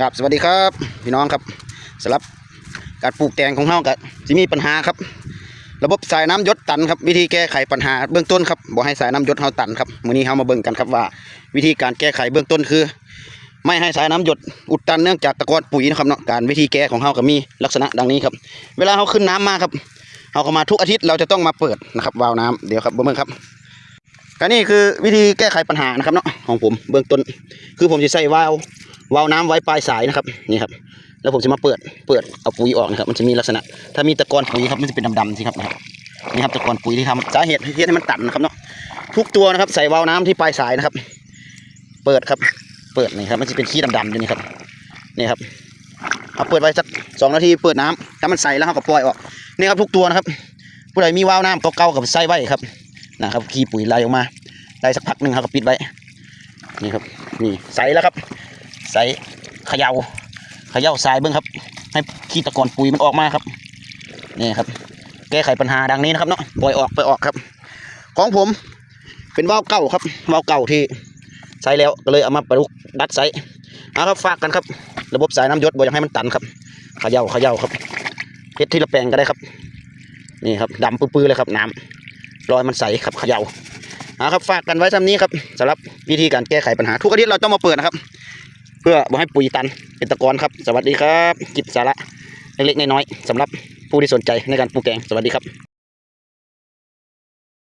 ครับสวัสดีครับ พี่น้องครับสำหรับการปลูกแตงของเฮากับจะมีปัญหาครับ ระบบสายน้ำหยศตันครับวิธีแก้ไขปัญหาเบื้องต้นครับบ่ให้สายน้ำหยศเฮาตันครับมื้อนี้เฮามาเบิ่งกันครับว่า วิธีการแก้ไขเบื้องต้นคือ ไม่ให้สายน้ำหยดอุดตันเนื่องจากตะกอนปุ๋ยนะครับเนาะการวิธีแก้ของเฮาก็มีลักษณะดังนี้ครับ เวลาเฮาขึ้นน้ำมาครับเฮาก็มาทุกอาทิตย์เราจะต้องมาเปิดนะครับวาล์วน้ำเดี๋ยวครับเบิ่งครับ ก็นี่คือวิธีแก้ไขปัญหานะครับเนาะของผมเบื้องต้น คือผมจะใส่วาล์ววาล์วน้ำไว้ปลายสายนะครับนี่ครับแล้วผมจะมาเปิดเปิดเอาปุ๋ยออกนะครับ มันจะมีลักษณะ ถ้ามีตะกอนปุ๋ยครับมันจะเป็นดำๆสิครับนะครับนี่ครับตะกอนปุ๋ยที่ทำสาเหตุที่ให้มันตันนะครับเนาะทุกตัวนะครับ ใส่วาล์วน้ำที่ปลายสายนะครับ เปิดครับ เปิดนี่ครับ มันจะเป็นขี้ดำๆอยู่นี่ครับนี่ครับเอาเปิดไว้สักสองนาทีเปิดน้ำถ้ามันใสแล้วเราก็ปล่อยออกนี่ครับทุกตัวนะครับผู้ใดมีวาล์วน้ำเก่าๆกับใส่ไว้ครับ นะครับขี้ปุ๋ยไหลออกมาได้สักพักหนึ่งเราก็ปิดไว้นี่ครับนี่ใสแล้วครับใสเขย่าเขย่าทรายเบิ้งครับ ให้ขี้ตะกอนปุ๋ยมันออกมาครับนี่ครับ แก้ไขปัญหาดังนี้นะครับเนาะปล่อยออกไปออกครับ ของผมเป็นว่าวเก่าครับว่าวเก่าที่ใช้แล้วก็เลยเอามาประยุกต์ดัดไซส์เอาครับฝากกันครับ ระบบสายน้ำยศบ่อยากให้มันตันครับเขย่าเขย่าครับเฮ็ดที่ละแปลงก็ได้ครับ นี่ครับดำปื้อๆเลยครับน้ำ รอยมันใสครับเขย่าเอาครับฝากกันไว้ทำนี้ครับสำหรับวิธีการแก้ไขปัญหา ทุกอาทิตย์เราต้องมาเปิดนะครับ เพื่อบ่ให้ปุ๋ยตันเป็นตะกอนครับ สวัสดีครับกิจสาระเล็กๆน้อยๆสำหรับผู้ที่สนใจในการปลูกแกงสวัสดีครับ